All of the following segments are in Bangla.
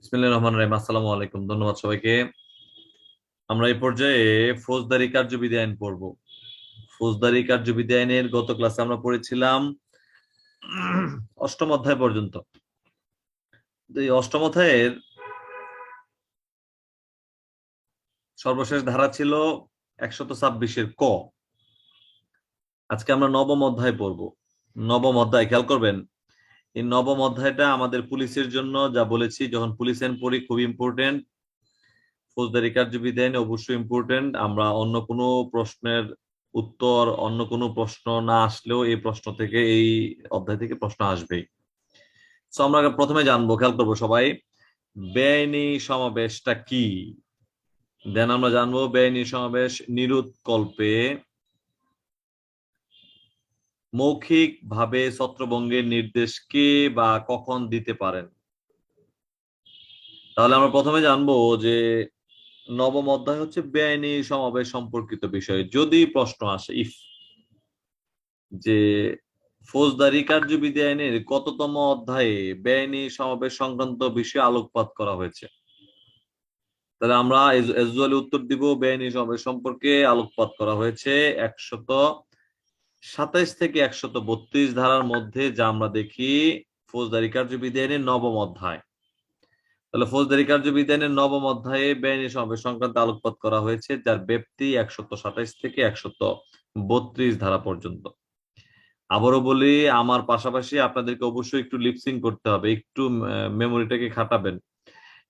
বিসমিল্লাহির রহমানির রহিম। আসসালামু আলাইকুম। ধন্যবাদ সবাইকে। আমরা এই পর্যায়ে ফৌজদারি কার্যবিধি আইন পড়ব। ফৌজদারি কার্যবিধি আইনের গত ক্লাসে আমরা পড়েছিলাম অষ্টম অধ্যায় পর্যন্ত। এই অষ্টম অধ্যায়ের সর্বশেষ ধারা ছিল একশত ছাব্বিশের ক। আজকে আমরা নবম অধ্যায় পড়ব। নবম অধ্যায়, খেয়াল করবেন এই নবম অধ্যায়টা আমাদের পুলিশের জন্য, যা বলেছি, যখন পুলিশ আইন পড়ি খুব ইম্পর্টেন্ট ফৌজদারি কার্যবিধি আইন অবশ্যই ইম্পর্টেন্ট আমরা অন্য কোনো প্রশ্নের উত্তর, অন্য কোনো প্রশ্ন না আসলেও এই প্রশ্ন থেকে, এই অধ্যায় থেকে প্রশ্ন আসবেই। তো আমরা প্রথমে জানব, খেয়াল করব সবাই, বেআইনি সমাবেশটা কি? দেন আমরা জানব, বেআইনি সমাবেশ নিরুৎকল্পে মৌখিক ভাবে ছত্রভঙ্গের নির্দেশ কে বা কখন দিতে পারেন? তাহলে আমরা প্রথমে জানব যে নবম অধ্যায় হচ্ছে বেআইনি সমাবেশ সম্পর্কিত বিষয়। যদি প্রশ্ন আসে, ইফ, যে ফৌজদারি কার্যবিধি আইনের কততম অধ্যায়ে বেআইনি সমাবেশ সংক্রান্ত বিষয়ে আলোকপাত করা হয়েছে? তাহলে আমরা উত্তর দিব, বেআইনি সমাবেশ সম্পর্কে আলোকপাত করা হয়েছে একশত সাতাইশ থেকে একশত বত্রিশ ধারার মধ্যে যা আমরা দেখি ফৌজদারি কার্যবিধি আইনের নবম অধ্যায়। তাহলে ফৌজদারি কার্যবিধি আইনের নবম অধ্যায়ে বেআইনি সমাবেশ সংক্রান্ত আলোকপাত করা হয়েছে, যার ব্যাপ্তি একশত সাতাইশ থেকে একশত বত্রিশ ধারা পর্যন্ত। আবারও বলি, আমার পাশাপাশি আপনাদেরকে অবশ্যই একটু লিপসিং করতে হবে, একটু মেমোরিটাকে খাটাবেন।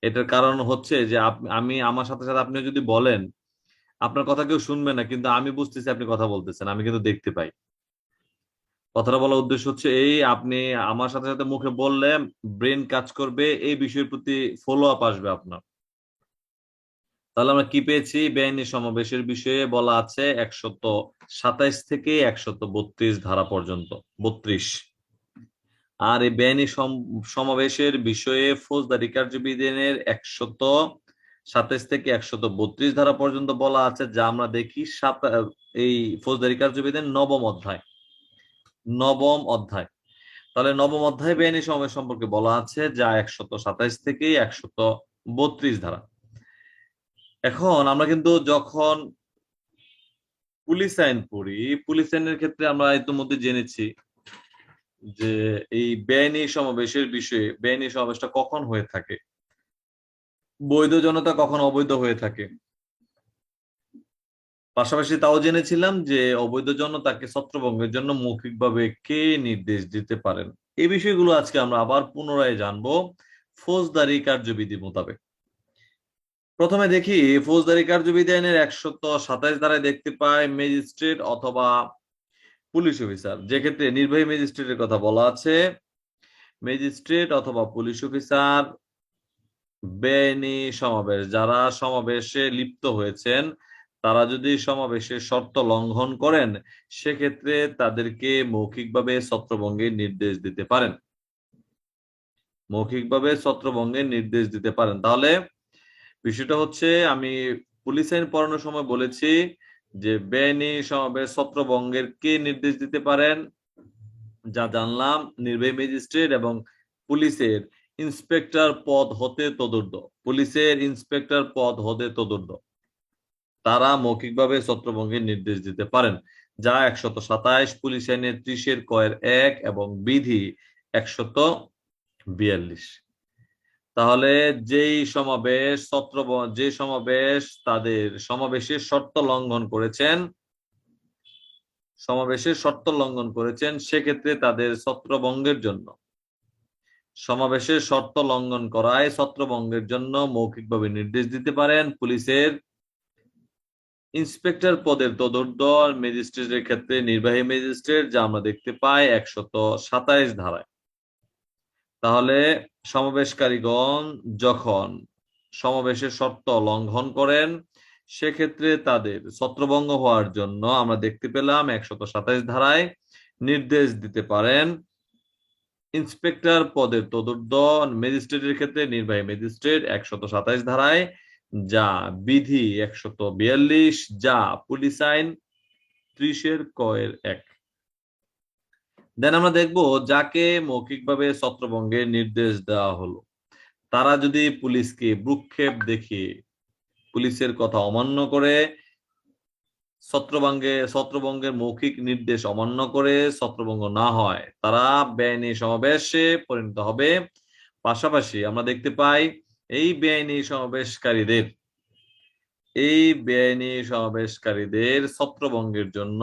এটার কারণ হচ্ছে যে আমি, আমার সাথে সাথে আপনি যদি বলেন আপনার কথা কেউ শুনবে না, কিন্তু আমি বুঝতেছি আপনি কথা বলতেছেন, আমি কিন্তু দেখতে পাই। কথাটা বলার উদ্দেশ্য হচ্ছে এই, আপনি আমার সাথে সাথে মুখে বললে ব্রেন কাজ করবে, এই বিষয়ের প্রতি ফলো আপ আসবে আপনার। তাহলে আমরা কি পেয়েছি? বেআইনি সমাবেশের বিষয়ে বলা আছে একশত সাতাইশ থেকে একশত বত্রিশ ধারা পর্যন্ত, বত্রিশ। আর এই বেআইনি সমাবেশের বিষয়ে ফৌজদারি কার্যবিধানের একশত সাতাইশ থেকে একশত বত্রিশ ধারা পর্যন্ত বলা আছে, যা আমরা দেখি এই ফৌজদারি কার্যবিধান নবম অধ্যায়। নবম অধ্যায়। তাহলে নবম অধ্যায় বেআইনি সমাবেশ সম্পর্কে বলা আছে, যা একশত সাতাইশ থেকে একশত বত্রিশ ধারা। এখন আমরা কিন্তু যখন পুলিশ আইন পড়ি, পুলিশ আইনের ক্ষেত্রে আমরা ইতিমধ্যে জেনেছি যে এই বেআইনি সমাবেশের বিষয়ে, বেআইনি সমাবেশটা কখন হয়ে থাকে? বৈধ জনতা কখন অবৈধ হয়ে থাকে। পাশাপাশি তাও জেনেছিলাম যে অবৈধ জনতাকে ছত্রভঙ্গের জন্য মৌখিকভাবে কে নির্দেশ দিতে পারেন? এই বিষয়গুলো আজকে আমরা আবার পুনরায় জানব ফৌজদারি কার্যবিধি মোতাবেক। প্রথমে দেখি, ফৌজদারি কার্যবিধি আইনের একশত সাতাইশ ধারায় দেখতে পাই ম্যাজিস্ট্রেট অথবা পুলিশ অফিসার। যে ক্ষেত্রে নির্বাহী ম্যাজিস্ট্রেটের কথা বলা আছে, ম্যাজিস্ট্রেট অথবা পুলিশ অফিসার বেআইনি সমাবেশ। যারা সমাবেশে লিপ্ত হয়েছেন, তারা যদি সমাবেশের শর্ত লঙ্ঘন করেন, সেক্ষেত্রে তাদেরকে মৌখিকভাবে ছত্রভঙ্গের নির্দেশ দিতে পারেন। মৌখিকভাবে ছত্রভঙ্গের নির্দেশ দিতে পারেন। তাহলে বিষয়টা হচ্ছে, আমি পুলিশ আইন পড়ানোর সময় বলেছি যে বেআইনি সমাবেশ ছত্রভঙ্গের কে নির্দেশ দিতে পারেন? যা জানলাম, নির্বাহী ম্যাজিস্ট্রেট এবং পুলিশের। ইন্সপেক্টর পদ হতে তদুর্ধ পুলিশের ইন্সপেক্টর পদ হতে তদুর্ধ তারা মৌখিকভাবে ছত্রভঙ্গের নির্দেশ দিতে পারেন, যা একশত সাতাইশ পুলিশ আইনের ত্রিশের কয়ের এক এবং বিধি একশত বিয়াল্লিশ। তাহলে যেই সমাবেশ ছত্র যে সমাবেশ তাদের সমাবেশের শর্ত লঙ্ঘন করেছেন, সমাবেশের শর্ত লঙ্ঘন করেছেন সেক্ষেত্রে তাদের ছত্রভঙ্গের জন্য। সমাবেশের শর্ত লঙ্ঘন করায় ছত্রভঙ্গের জন্য মৌখিকভাবে নির্দেশ দিতে পারেন পুলিশের ইন্সপেক্টর পদের তদর্দ ম্যাজিস্ট্রেটের ক্ষেত্রে নির্বাহী ম্যাজিস্ট্রেট, যা আমরা দেখতে পাই একশত সাতাইশ ধারায়। তাহলে সমাবেশকারীগণ যখন সমাবেশের শর্ত লঙ্ঘন করেন, সেক্ষেত্রে তাদের ছত্রভঙ্গ হওয়ার জন্য আমরা দেখতে পেলাম একশত সাতাইশ ধারায় নির্দেশ দিতে পারেন ইন্সপেক্টর পদের তদুর্ধ ম্যাজিস্ট্রেটের ক্ষেত্রে নির্বাহী ম্যাজিস্ট্রেট একশত সাতাইশ ধারায়, যা বিধি একশত বিয়াল্লিশ, যা পুলিশ আইন ত্রিশের কয়ের এক। দেন আমরা দেখব যাকে মৌখিকভাবে ছত্রভঙ্গের নির্দেশ দেওয়া হলো। তারা যদি পুলিশকে ভ্রুক্ষেপ দেখে পুলিশের কথা অমান্য করে ছত্রভঙ্গে, ছত্রভঙ্গের মৌখিক নির্দেশ অমান্য করে ছত্রভঙ্গ না হয়, তারা বেআইনি সমাবেশে পরিণত হবে। পাশাপাশি আমরা দেখতে পাই, এই বেআইনি সমাবেশকারীদের, এই বেআইনি সমাবেশকারীদের ছত্রভঙ্গের জন্য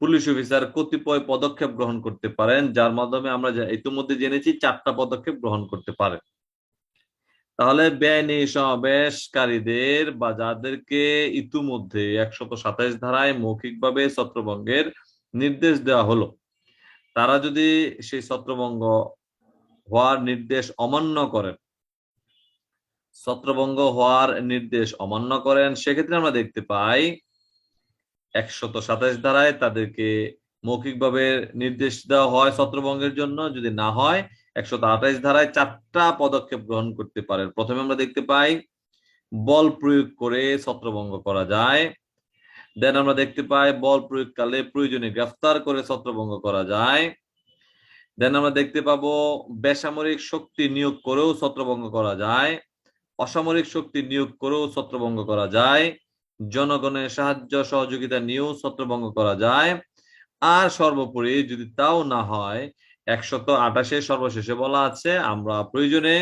পুলিশ অফিসার কতিপয় পদক্ষেপ গ্রহণ করতে পারেন, যার মাধ্যমে আমরা ইতিমধ্যে জেনেছি, চারটা পদক্ষেপ গ্রহণ করতে পারেন। তাহলে বেআইনি সমাবেশকারীদের বা যাদেরকে ইতিমধ্যে একশত সাতাইশ ধারায় মৌখিকভাবে ছত্রভঙ্গের নির্দেশ দেওয়া হলো, তারা যদি সেই ছত্রভঙ্গ হওয়ার নির্দেশ অমান্য করেন, ছত্রভঙ্গ হওয়ার নির্দেশ অমান্য করেন, সেক্ষেত্রে আমরা দেখতে পাই একশত সাতাশ ধারায় তাদেরকে মৌখিকভাবে নির্দেশ দেওয়া হয় ছত্রভঙ্গের জন্য, যদি না হয় একশত আঠাইশ ধারায় চারটা পদক্ষেপ গ্রহণ করতে পারে। প্রথমে আমরা দেখতে পাই, বল প্রয়োগ করে ছত্রভঙ্গ করা যায়। দেন আমরা দেখতে পাই, বল প্রয়োগকালে প্রয়োজনে গ্রেফতার করে ছত্রভঙ্গ করা যায়। দেন আমরা দেখতে পাবো, বেসামরিক শক্তি নিয়োগ করেও ছত্রভঙ্গ করা যায়। অসামরিক শক্তি নিয়োগ করেও ছত্রভঙ্গ করা যায়। জনগণের সাহায্য সহযোগিতা নিয়েও ছত্রভঙ্গ করা যায়। আর সর্বোপরি যদি তাও না হয় একশত আঠাশে সর্বশেষে বলা আছে, আমরা প্রয়োজনে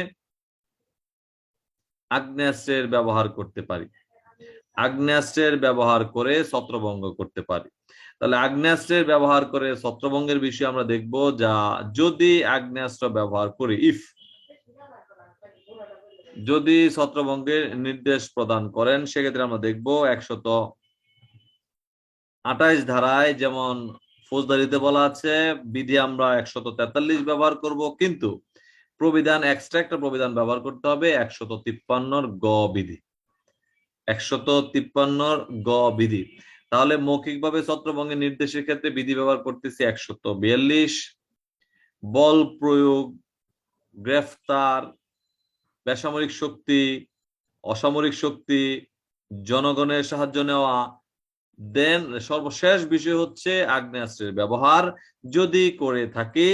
আগ্নেয়াস্ত্রের ব্যবহার করতে পারি। আগ্নেয়াস্ত্রের ব্যবহার করে ছত্রভঙ্গ করতে পারি। তাহলে আগ্নেয়াস্ত্রের ব্যবহার করে ছত্রভঙ্গের বিষয়ে আমরা দেখব যা যদি আগ্নেয়াস্ত্র ব্যবহার করি ইফ যদি ছত্রভঙ্গের নির্দেশ প্রদান করেন, সেক্ষেত্রে আমরা দেখব একশত আঠাইশ ধারায় যেমন ফৌজদারিতে বলা আছে, বিধি আমরা একশত তেতাল্লিশ ব্যবহার করব, কিন্তু প্রবিধান এক্সট্রা একটা প্রবিধান ব্যবহার করতে হবে একশত তিপ্পান্নর গ বিধি। একশত তিপ্পান্নর গ বিধি। তাহলে মৌখিকভাবে ছত্রভঙ্গের নির্দেশের ক্ষেত্রে বিধি ব্যবহার করতেছি একশত বিয়াল্লিশ। বল প্রয়োগ, গ্রেফতার, বেসামরিক শক্তি, অসামরিক শক্তি, জনগণের সাহায্য নেওয়া দেন সর্বশেষ বিষয় হচ্ছে আগ্নেয়াস্ত্রের ব্যবহার। যদি করে থাকে,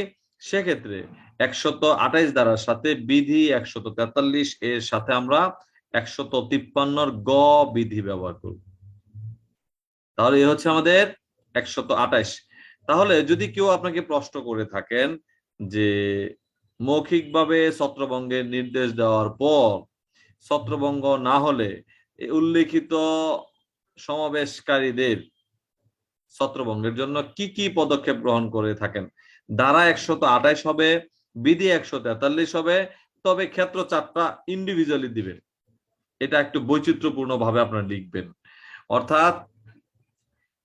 সেক্ষেত্রে একশত আঠাইশ ধারার সাথে বিধি একশত তেতাল্লিশ এর সাথে আমরা একশত তিপ্পান্নর গ বিধি ব্যবহার করব। তাহলে এ হচ্ছে আমাদের একশত আঠাইশ। তাহলে যদি কেউ আপনাকে প্রশ্ন করে থাকেন যে মৌখিকভাবে ছত্রভঙ্গের নির্দেশ দেওয়ার পর ছত্রভঙ্গ না হলে উল্লেখিত সমাবেশকারীদের ছত্রভঙ্গের জন্য কি কি পদক্ষেপ গ্রহণ করে থাকেন? ধারা একশত আঠাইশ হবে, বিধি একশো তেতাল্লিশ হবে, তবে ক্ষেত্র চারটা ইন্ডিভিজুয়ালি দিবেন। এটা একটু বৈচিত্র্যপূর্ণ ভাবে আপনারা লিখবেন। অর্থাৎ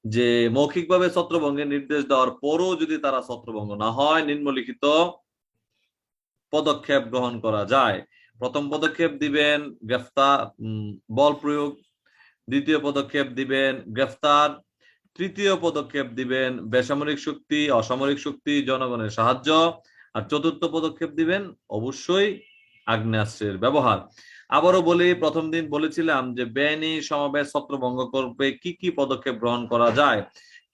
যে মৌখিকভাবে ছত্রভঙ্গের নির্দেশ দেওয়ার পরও যদি তারা ছত্রভঙ্গ না হয়, নিম্নলিখিত পদক্ষেপ গ্রহণ করা যায়। প্রথম পদক্ষেপ দিবেন গ্রেফতার বল প্রয়োগ দ্বিতীয় পদক্ষেপ দিবেন গ্রেফতার, তৃতীয় পদক্ষেপ দিবেন বেসামরিক শক্তি, অসামরিক শক্তি, জনগণের সাহায্য, আর চতুর্থ পদক্ষেপ দিবেন অবশ্যই আগ্নেয়াস্ত্রের ব্যবহার। আবারও বলি, প্রথম দিন বলেছিলাম যে বেআইনি সমাবেশ ছত্রভঙ্গ করবে কি কি পদক্ষেপ গ্রহণ করা যায়।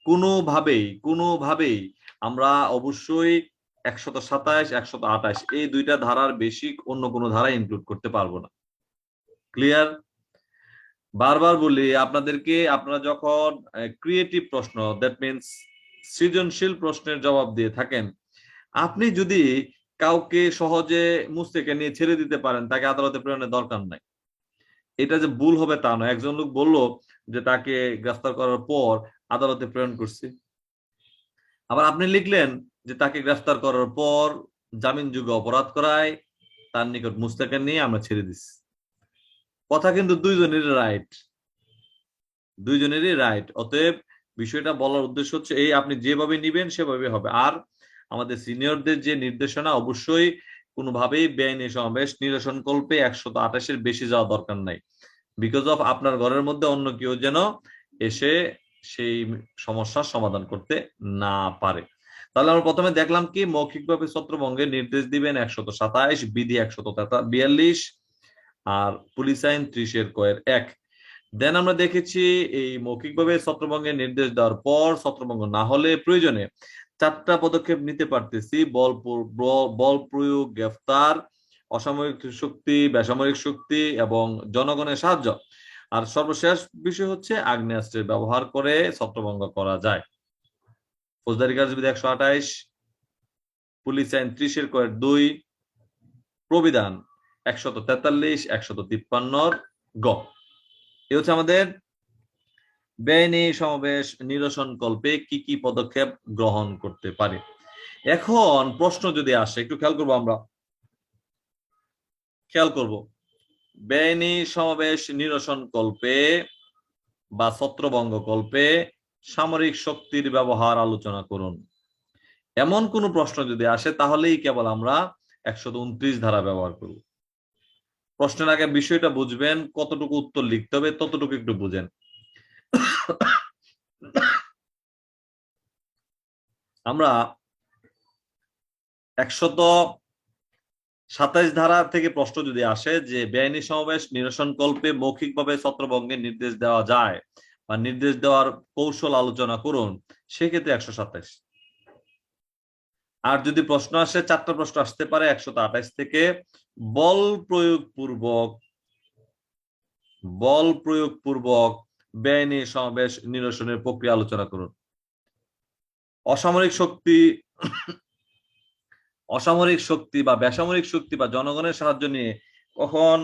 কোনোভাবেই কোনোভাবেই আমরা অবশ্যই একশত সাতাশ একশত আঠাশ এই দুইটা ধারার বেশি অন্য কোনো ধারা ইনক্লুড করতে পারব না। ক্লিয়ার বারবার বলি, আপনাদেরকে আপনারা যখন ক্রিয়েটিভ প্রশ্ন দ্যাট মিনস সৃজনশীল প্রশ্নের জবাব দিয়ে থাকেন, আপনি যদি কাউকে সহজে মুস্তেকে নিয়ে ছেড়ে দিতে পারেন, তাকে আদালতে প্রেরণের দরকার নাই। এটা যে ভুল হবে তা নয়। একজন লোক বলল যে তাকে গ্রেফতার করার পর আদালতে প্রেরণ করছি। আবার আপনি লিখলেন যে তাকে গ্রেফতার করার পর জামিনযোগ্য অপরাধ করায়, তার নিকট মুস্তাকে নিয়ে আমরা ছেড়ে দিচ্ছি কথা কিন্তু দুইজনেরই রাইট দুইজনেরই রাইট অতএব বিষয়টা বলার উদ্দেশ্য হচ্ছে এই, আপনি যেভাবে নিবেন সেভাবে হবে। আর আমাদের সিনিয়রদের যে নির্দেশনা, অবশ্যই কোনোভাবেই বেআইনি সমাবেশ নিরসন কল্পে একশত আঠাশের বেশি যাওয়া দরকার নাই। বিকজ অফ আপনার ঘরের মধ্যে অন্য কেউ যেন এসে সেই সমস্যার সমাধান করতে না পারে। তাহলে আমরা প্রথমে দেখলাম কি, মৌখিকভাবে ছত্রভঙ্গের নির্দেশ দিবেন একশত সাতাইশ, বিধি একশত বিয়াল্লিশ আর পুলিশ আইন ত্রিশের কয়ের এক। দেন আমরা দেখেছি এই মৌখিকভাবে ছত্রভঙ্গের নির্দেশ দেওয়ার পর ছত্রভঙ্গ না হলে প্রয়োজনে চারটা পদক্ষেপ নিতে পারতেছি। বল বল প্রয়োগ, গ্রেফতার, অসামরিক শক্তি, বেসামরিক শক্তি এবং জনগণের সাহায্য। আর সর্বশেষ বিষয় হচ্ছে আগ্নেয়াস্ত্রের ব্যবহার করে ছত্রভঙ্গ করা যায়। ফৌজদারি কার্যবিধি একশো আঠাইশ পুলিশ আইন ত্রিশের কয়েক দুই, প্রবিধান একশত তেতাল্লিশ, একশত তিপ্পান্নর গ। এ হচ্ছে আমাদের বেআইনি সমাবেশ নিরসন কল্পে কি কি পদক্ষেপ গ্রহণ করতে পারে। এখন প্রশ্ন যদি আসে, একটু খেয়াল করব আমরা। খেয়াল করব। বেআইনি সমাবেশ নিরসন কল্পে বা ছত্রভঙ্গ কল্পে সামরিক শক্তির ব্যবহার আলোচনা করুন। এমন কোন প্রশ্ন যদি আসে, তাহলেই কেবল আমরা উনত্রিশ ধারা ব্যবহার করব। প্রশ্নের আগে বিষয়টা বুঝবেন, কতটুকু উত্তর লিখতে হবে, ততটুকু একটু বুঝেন। আমরা একশত সাতাইশ ধারা থেকে প্রশ্ন যদি আসে যে, বেআইনি সমাবেশ নিরসন কল্পে মৌখিকভাবে ছত্রভঙ্গের নির্দেশ দেওয়া যায় বা নির্দেশ দেওয়ার কৌশল আলোচনা করুন, সেক্ষেত্রে একশো সাতাইশ। আর যদি প্রশ্ন আসে, চারটা প্রশ্ন আসতে পারে, একশত আঠাইশ থেকে বল প্রয়োগ পূর্বক বল প্রয়োগ পূর্বক বেআইনি সমাবেশ নিরসনের প্রক্রিয়া আলোচনা করুন। অসামরিক শক্তি অসামরিক শক্তি বা বেসামরিক শক্তি বা জনগণের সাহায্য নিয়ে কখন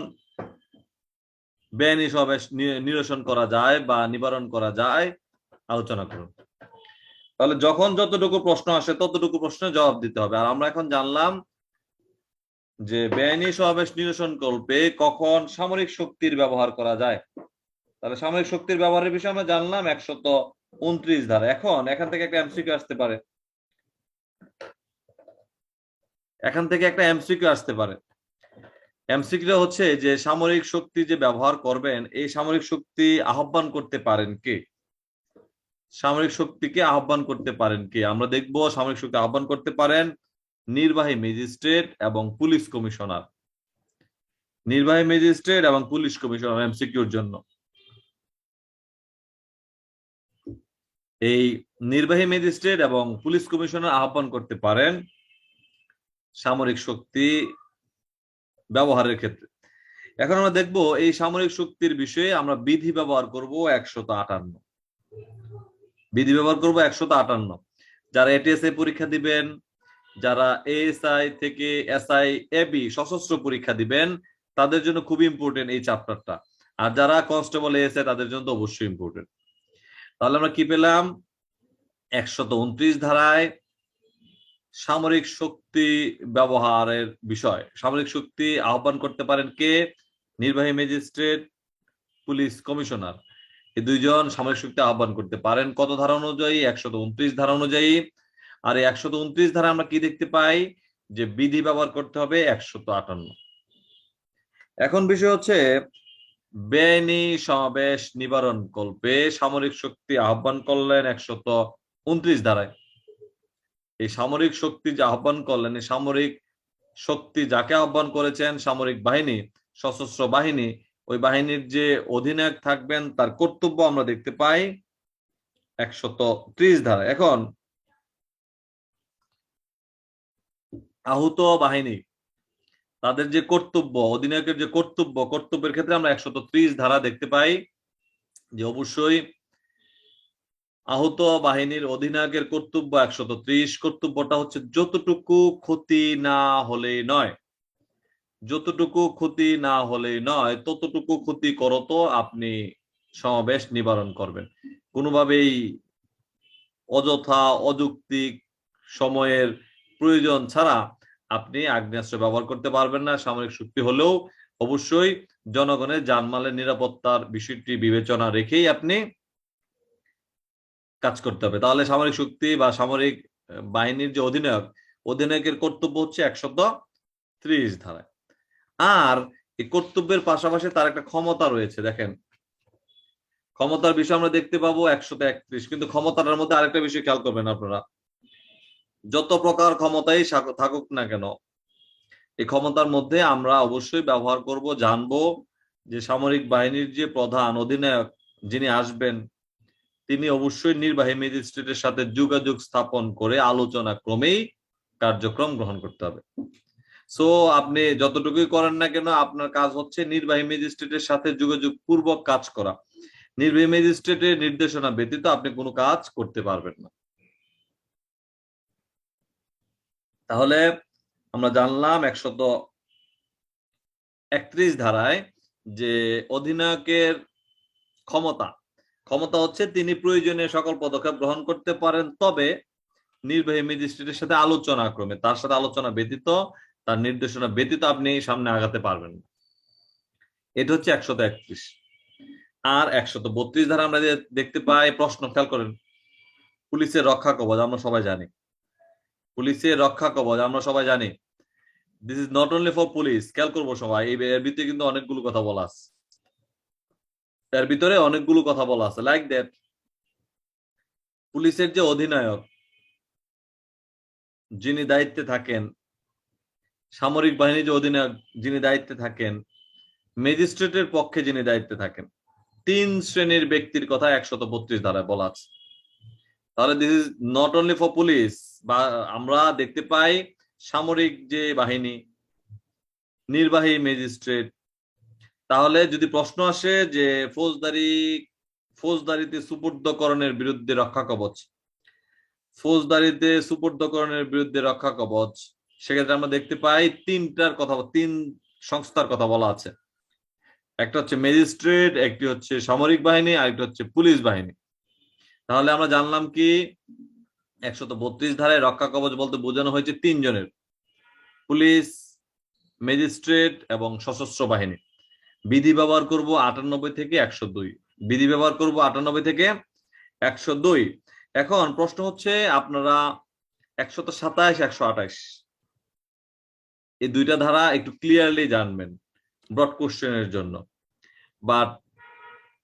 বেআইনি সমাবেশ নিরসন করা যায় বা নিবারণ করা যায়, আলোচনা করুন। তাহলে যখন যতটুকু প্রশ্ন আসে ততটুকু প্রশ্নের জবাব দিতে হবে। আর আমরা এখন জানলাম যে বেআইনি সমাবেশ নিরসন কল্পে কখন সামরিক শক্তির ব্যবহার করা যায়? তাহলে সামরিক শক্তির ব্যবহারের বিষয়ে আমরা জানলাম একশত উনত্রিশ ধারা। এখন, এখান থেকে একটা এমসিকিউ আসতে পারে। এখান থেকে একটা এমসিকিউ আসতে পারে। এমসিকিউ হচ্ছে যে সামরিক শক্তি যে ব্যবহার করবেন, এই সামরিক শক্তি আহ্বান করতে পারেন কে? সামরিক শক্তিকে আহ্বান করতে পারেন কে? আমরা দেখব সামরিক শক্তি আহ্বান করতে পারেন নির্বাহী ম্যাজিস্ট্রেট এবং পুলিশ কমিশনার। নির্বাহী ম্যাজিস্ট্রেট এবং পুলিশ কমিশনার এমসিকিউর জন্য। এই নির্বাহী ম্যাজিস্ট্রেট এবং পুলিশ কমিশনার আহ্বান করতে পারেন সামরিক শক্তি ব্যবহারের ক্ষেত্রে। এখন আমরা দেখব এই সামরিক শক্তির বিষয়ে আমরা বিধি ব্যবহার করব একশত আটান্ন। বিধি ব্যবহার করব একশত আটান্ন। যারা এটিএসআই পরীক্ষা দিবেন যারা এএসআই থেকে এসআই এবি সশস্ত্র পরীক্ষা দিবেন, তাদের জন্য খুব ইম্পর্টেন্ট এই চ্যাপ্টারটা আর যারা কনস্টেবল এএসআই তাদের জন্য তো অবশ্যই ইম্পর্টেন্ট তাহলে আমরা কি পেলাম? একশত উনত্রিশ ধারায় সামরিক শক্তি ব্যবহারের বিষয়। সামরিক শক্তি আহ্বান করতে পারেন কে? নির্বাহী ম্যাজিস্ট্রেট, পুলিশ কমিশনার। এই দুইজন সামরিক শক্তি আহ্বান করতে পারেন। কত ধারা অনুযায়ী? একশত উনত্রিশ ধারা অনুযায়ী। আর এই একশত উনত্রিশ ধারা আমরা কি দেখতে পাই? যে বিধি ব্যবহার করতে হবে একশত আটান্ন। এখন বিষয় হচ্ছে বেআইনি সমাবেশ নিবারণ কল্পে সামরিক শক্তি আহ্বান করলেন একশত উনত্রিশ ধারায়। এই সামরিক শক্তি যে আহ্বান করলেন, এই সামরিক শক্তি যাকে আহ্বান করেছেন, সামরিক বাহিনী, সশস্ত্র বাহিনী, ওই বাহিনীর যে অধিনায়ক থাকবেন, তার কর্তব্য আমরা দেখতে পাই একশত ত্রিশ ধারা এখন আহত বাহিনী, তাদের যে কর্তব্য, অধিনায়কের যে কর্তব্য, কর্তব্যের ক্ষেত্রে আমরা একশত ত্রিশ ধারা দেখতে পাই যে অবশ্যই আহত বাহিনীর অধিনায়কের কর্তব্য একশত ত্রিশ, কর্তব্যটা হচ্ছে যতটুকু ক্ষতি না হলে নয়। যতটুকু ক্ষতি না হলে নয়, ততটুকু ক্ষতি করত আপনি সমাবেশ নিবারণ করবেন। কোনোভাবেই অযথা অযৌক্তিক সময়ের প্রয়োজন ছাড়া আপনি আগ্নেয়াস্ত্র ব্যবহার করতে পারবেন না। সামরিক শক্তি হলেও অবশ্যই জনগণের জানমালের নিরাপত্তার বিষয়টি বিবেচনা রেখেই আপনি কাজ করতে হবে। তাহলে সামরিক শক্তি বা সামরিক বাহিনীর যে অধিনায়ক, অধিনায়কের কর্তব্য হচ্ছে একশত ত্রিশ ধারায়। আর এই কর্তব্যের পাশাপাশি তার একটা ক্ষমতা রয়েছে, দেখেন। ক্ষমতার বিষয় আমরা দেখতে পাবো একশত একত্রিশ, কিন্তু ক্ষমতাটার মধ্যে আরেকটা বিষয় খেয়াল করবেন আপনারা। যত প্রকার ক্ষমতাই থাকুক না কেন, এই ক্ষমতার মধ্যে আমরা অবশ্যই ব্যবহার করব, জানব যে সামরিক বাহিনীর যে প্রধান অধিনায়ক যিনি আসবেন, তিনি অবশ্যই নির্বাহী ম্যাজিস্ট্রেটের সাথে যোগাযোগ স্থাপন করে আলোচনা ক্রমেই কার্যক্রম গ্রহণ করতে হবে। সো আপনি যতটুকুই করেন না কেন, আপনার কাজ হচ্ছে নির্বাহী ম্যাজিস্ট্রেটের সাথে যোগাযোগ পূর্বক কাজ করা। নির্বাহী ম্যাজিস্ট্রেটের নির্দেশনা ব্যতীত আপনি কোনো কাজ করতে পারবেন না। তাহলে আমরা জানলাম একশত একত্রিশ ধারায় যে অধিনায়কের ক্ষমতা। ক্ষমতা হচ্ছে তিনি প্রয়োজনে সকল পদক্ষেপ গ্রহণ করতে পারেন, তবে নির্বাহী ম্যাজিস্ট্রেটের সাথে আলোচনা ক্রমে, তার সাথে আলোচনা ব্যতীত, তার নির্দেশনা ব্যতীত আপনি সামনে আগাতে পারবেন এটা হচ্ছে একশত একত্রিশ। আর একশত বত্রিশ ধারা আমরা দেখতে পাই, প্রশ্ন, খেয়াল করেন, পুলিশের রক্ষা কবচ, আমরা সবাই জানি। পুলিশের রক্ষা কবচ, আমরা সবাই জানি। This is not only for police খেয়াল করব সবাই এর ভিতরে কিন্তু অনেকগুলো কথা বলা আছে। এর ভিতরে অনেকগুলো কথা বলা আছে লাইক দ্যাট পুলিশের যে অধিনায়ক, যিনি দায়িত্বে থাকেন, সামরিক বাহিনী যে অধিনায়ক, যিনি দায়িত্বে থাকেন ম্যাজিস্ট্রেটের পক্ষে যিনি দায়িত্বে থাকেন, তিন শ্রেণির ব্যক্তির কথা একশত বত্রিশ ধারায় বলা আছে। তাহলে this is not only for police বা আমরা দেখতে পাই সামরিক যে বাহিনী, নির্বাহী ম্যাজিস্ট্রেট তাহলে যদি প্রশ্ন আসে যে ফৌজদারি, ফৌজদারিতে সুপর্দকরণের বিরুদ্ধে রক্ষা কবচ, ফৌজদারিতে সুপর্দকরণের বিরুদ্ধে রক্ষা কবচ, সেক্ষেত্রে আমরা দেখতে পাই তিনটার কথা, তিন সংস্থার কথা বলা আছে। একটা হচ্ছে ম্যাজিস্ট্রেট একটি হচ্ছে সামরিক বাহিনী আর একটা হচ্ছে পুলিশ বাহিনী। তাহলে আমরা জানলাম কি? একশত বত্রিশ ধারায় রক্ষা কবচ বলতে বোঝানো হয়েছে তিনজনের। পুলিশ, ম্যাজিস্ট্রেট এবং সশস্ত্র বাহিনী। বিধি ব্যবহার করব আটানব্বই থেকে একশো দুই। বিধি ব্যবহার করব আটানব্বই থেকে একশো দুই। এখন প্রশ্ন হচ্ছে আপনারা একশত সাতাশ একশো আঠাশ এই দুইটা ধারা একটু ক্লিয়ারলি জানবেন ব্রড কোশ্চেনের জন্য। বাট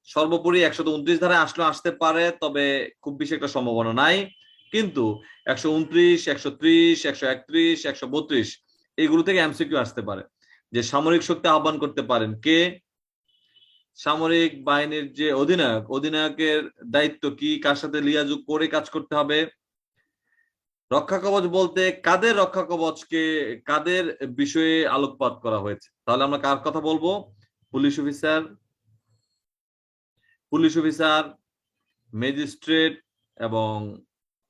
সর্বোপরি একশো উনত্রিশ ধারায় আসলে আসতে পারে, তবে খুব বেশি একটা সম্ভাবনা নাই। কিন্তু একশো উনত্রিশ, একশো ত্রিশ, একশো একত্রিশ, একশো বত্রিশ, এগুলো থেকে এমসিকিউ আসতে পারে। যে সামরিক শক্তি আহ্বান করতে পারেন কে? সামরিক বাহিনীর যে অধিনায়ক, অধিনায়কের দায়িত্ব কি? কার সাথে লিয়াজুগ করে কাজ করতে হবে? রক্ষা কবচ বলতে কাদের রক্ষা কবচকে, কাদের বিষয়ে আলোকপাত করা হয়েছে? তাহলে আমরা কার কথা বলব? Police officer police officer, magistrate এবং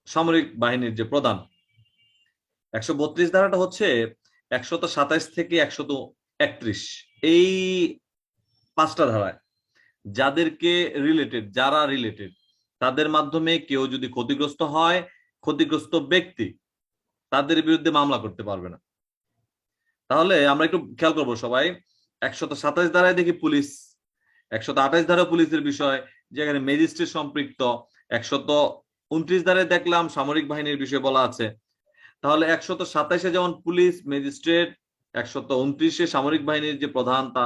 সামরিক বাহিনীর যে প্রধান। একশো বত্রিশ ধারাটা হচ্ছে একশত সাতাইশ থেকে একশত একত্রিশ। এই পাঁচটা ধারায় যাদেরকে রিলেটেড যারা রিলেটেড তাদের মাধ্যমে কেউ যদি ক্ষতিগ্রস্ত হয়, ক্ষতিগ্রস্ত ব্যক্তি, তাদের বিরুদ্ধে মামলা করতে পারবে না। তাহলে আমরা একটু খেয়াল করব সবাই। একশত সাতাইশ ধারায় দেখি পুলিশ একশত আঠাইশ ধারা পুলিশের বিষয়, যেখানে ম্যাজিস্ট্রেট সম্পৃক্ত। একশত উনত্রিশ ধারে দেখলাম, সামরিক বাহিনীর বিষয়ে বলা আছে। তাহলে একশত সাতাইশে যেমন পুলিশ ম্যাজিস্ট্রেট একশত উনত্রিশে সামরিক বাহিনীর যে প্রধান, তা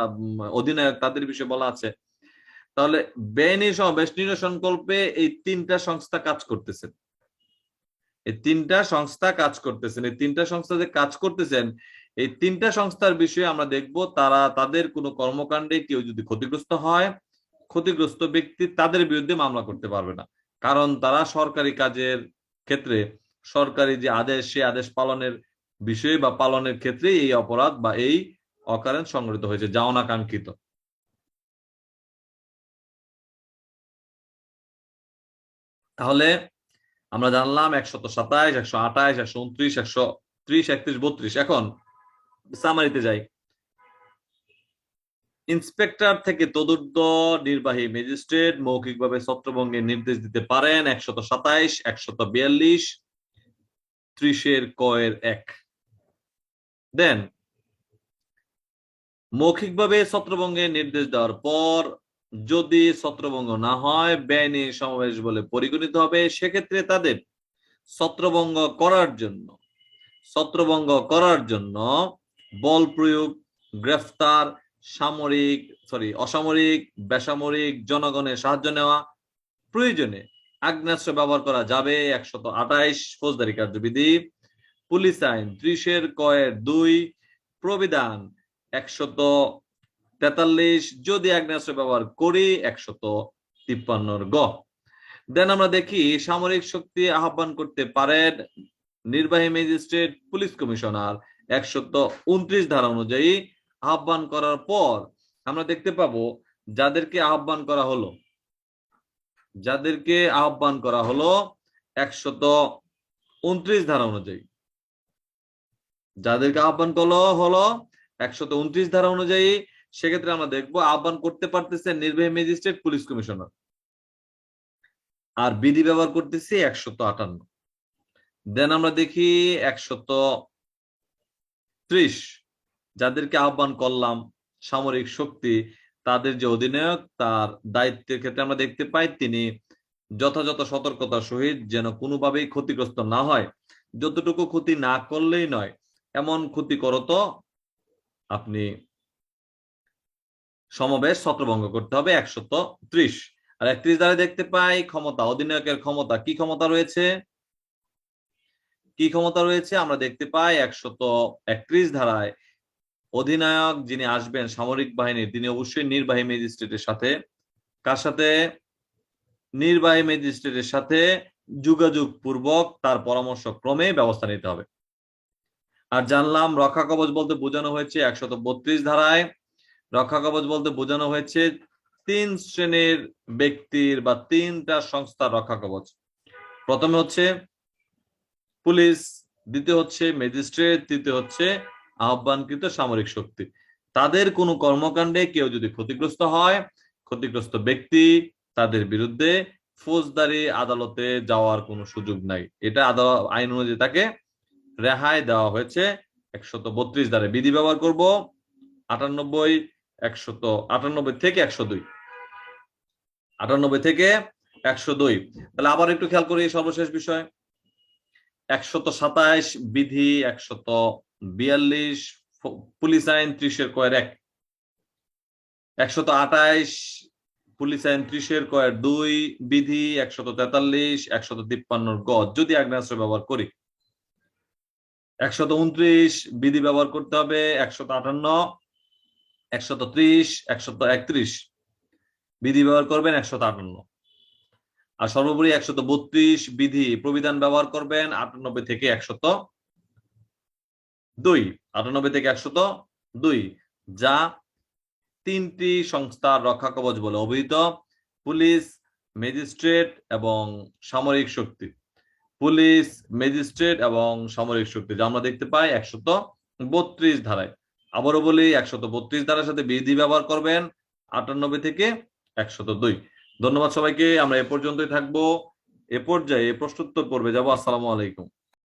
অধিনায়ক, তাদের বিষয়ে বলা আছে। তাহলে বেআইনি সমাবেশ সংকল্পে এই তিনটা সংস্থা কাজ করতেছেন। এই তিনটা সংস্থা কাজ করতেছেন। এই তিনটা সংস্থা যে কাজ করতেছেন এই তিনটা সংস্থার বিষয়ে আমরা দেখব তারা, তাদের কোনো কর্মকাণ্ডে কেউ যদি ক্ষতিগ্রস্ত হয়, ক্ষতিগ্রস্ত ব্যক্তি তাদের বিরুদ্ধে মামলা করতে পারবে না। কারণ তারা সরকারি কাজের ক্ষেত্রে, সরকারি যে আদেশ সে আদেশ পালনের বিষয়ে বা পালনের ক্ষেত্রে এই অপরাধ বা এই অকারণ সংগঠিত হয়েছে যা অনাকাঙ্ক্ষিত তাহলে আমরা জানলাম একশত সাতাইশ, একশো আঠাইশ, একশো উনত্রিশ একশো ত্রিশ, একত্রিশ, বত্রিশ। এখন সামারিতে যাই। ইন্সপেক্টর থেকে তদুর্ধ নির্বাহী ম্যাজিস্ট্রেট মৌখিকভাবে ছত্রভঙ্গের নির্দেশ দিতে পারেন একশত সাতাইশ, একশত বিয়াল্লিশ, ত্রিশের কয়ের এক। দেন, মৌখিকভাবে ছত্রভঙ্গের নির্দেশ দেওয়ার পর যদি ছত্রভঙ্গ না হয়, বেআইনি সমাবেশ বলে পরিগণিত হবে। সেক্ষেত্রে তাদের ছত্রভঙ্গ করার জন্য, ছত্রভঙ্গ করার জন্য বল প্রয়োগ, গ্রেফতার, সামরিক সরি অসামরিক, বেসামরিক জনগণের সাহায্য নেওয়া, প্রয়োজনে আগ্নেয়াস্ত্র ব্যবহার করা যাবে, একশত আঠাইশ ফৌজদারি কার্যবিধি, পুলিশ আইন ত্রিশের কয়ের দুই, প্রবিধান একশত তেতাল্লিশ, যদি আগ্নেয়াস্ত্র ব্যবহার করি, একশত তিপ্পান্নর গ। দেন আমরা দেখি সামরিক শক্তি আহ্বান করতে পারেন নির্বাহী ম্যাজিস্ট্রেট, পুলিশ কমিশনার একশত উনত্রিশ ধারা অনুযায়ী আহ্বান করার পর আমরা দেখতে পাবো যাদেরকে আহ্বান করা হলো, যাদেরকে আহ্বান করা হলো একশত উনত্রিশ ধারা অনুযায়ী। যাদেরকে আহ্বান করল হলো একশত উনত্রিশ ধারা অনুযায়ী, সেক্ষেত্রে আমরা দেখব আহ্বান করতে পারতেছে নির্বাহী ম্যাজিস্ট্রেট, পুলিশ কমিশনার। আর বিধি ব্যবহার করতেছি একশত আটান্ন। দেন আমরা দেখি একশত ত্রিশ, যাদেরকে আহ্বান করলাম সামরিক শক্তি, তাদের যে অধিনায়ক, তার দায়িত্বের ক্ষেত্রে আমরা দেখতে পাই তিনি যথাযথ সতর্কতার সহিত যেন কোনোভাবেই ক্ষতিগ্রস্ত না হয়। যতটুকু ক্ষতি না করলেই নয়, এমন ক্ষতি করত আপনি সমাবেশ ছত্রভঙ্গ করতে হবে একশত ত্রিশ। আর একত্রিশ দ্বারা দেখতে পাই ক্ষমতা, অধিনায়কের ক্ষমতা, কি ক্ষমতা রয়েছে? কি ক্ষমতা রয়েছে? আমরা দেখতে পাই একশত একত্রিশ ধারায় অধিনায়ক যিনি আসবেন সামরিক বাহিনীর, তিনি অবশ্যই নির্বাহী ম্যাজিস্ট্রেটের সাথে। কার সাথে? নির্বাহী ম্যাজিস্ট্রেটের সাথে যোগাযোগ পূর্বক তার পরামর্শ ক্রমে ব্যবস্থা নিতে হবে। আর জানলাম রক্ষা কবচ বলতে বোঝানো হয়েছে একশত বত্রিশ ধারায়। রক্ষা কবচ বলতে বোঝানো হয়েছে তিন শ্রেণির ব্যক্তির বা তিনটা সংস্থার রক্ষা কবচ। প্রথমে হচ্ছে পুলিশ, দ্বিতীয় হচ্ছে ম্যাজিস্ট্রেট, তৃতীয় হচ্ছে আহ্বানকৃত সামরিক শক্তি। তাদের কোনো কর্মকাণ্ডে কেউ যদি ক্ষতিগ্রস্ত হয়, ক্ষতিগ্রস্ত ব্যক্তি তাদের বিরুদ্ধে ফৌজদারি আদালতে যাওয়ার কোনো সুযোগ নাই। এটা আদালত, আইন অনুযায়ী তাকে রেহাই দেওয়া হয়েছে। একশত বত্রিশ দ্বারে বিধি ব্যবহার করব, আটানব্বই, একশত আটানব্বই থেকে একশো দুই। আটানব্বই থেকে একশো দুই। তাহলে আবার একটু খেয়াল করি সর্বশেষ বিষয়। একশত সাতাইশ বিধি, একশত বিয়াল্লিশ পুলিশ আইন ত্রিশের কয়ের এক। একশত আঠাইশ পুলিশ আইন ত্রিশের কয়ের দুই বিধি, একশত তেতাল্লিশ, একশত তিপ্পান্নর গজ যদি আগ্নেয়াস্ত্র ব্যবহার করি। একশত উনত্রিশ বিধি ব্যবহার করতে হবে, একশত আটান্ন, একশত ত্রিশ, একশত একত্রিশ। বিধি ব্যবহার করবেন একশত আটান্ন। আর সর্বোপরি একশত বত্রিশ বিধি প্রবিধান ব্যবহার করবেন আটানব্বই থেকে একশত দুই। আটানব্বই থেকে একশত দুই। যা তিনটি সংস্থার রক্ষা কবচ বলে অভিহিত। পুলিশ, ম্যাজিস্ট্রেট এবং সামরিক শক্তি। পুলিশ, ম্যাজিস্ট্রেট এবং সামরিক শক্তি। যা আমরা দেখতে পাই একশত বত্রিশ ধারায়। আবারও বলি, একশত বত্রিশ ধারার সাথে বিধি ব্যবহার করবেন আটানব্বই থেকে একশত দুই। ধন্যবাদ সবাইকে আমরা এ পর্যন্তই থাকব। এ পর্যায়ে প্রশ্নোত্তর পর্বে যাব। আসসালামু আলাইকুম।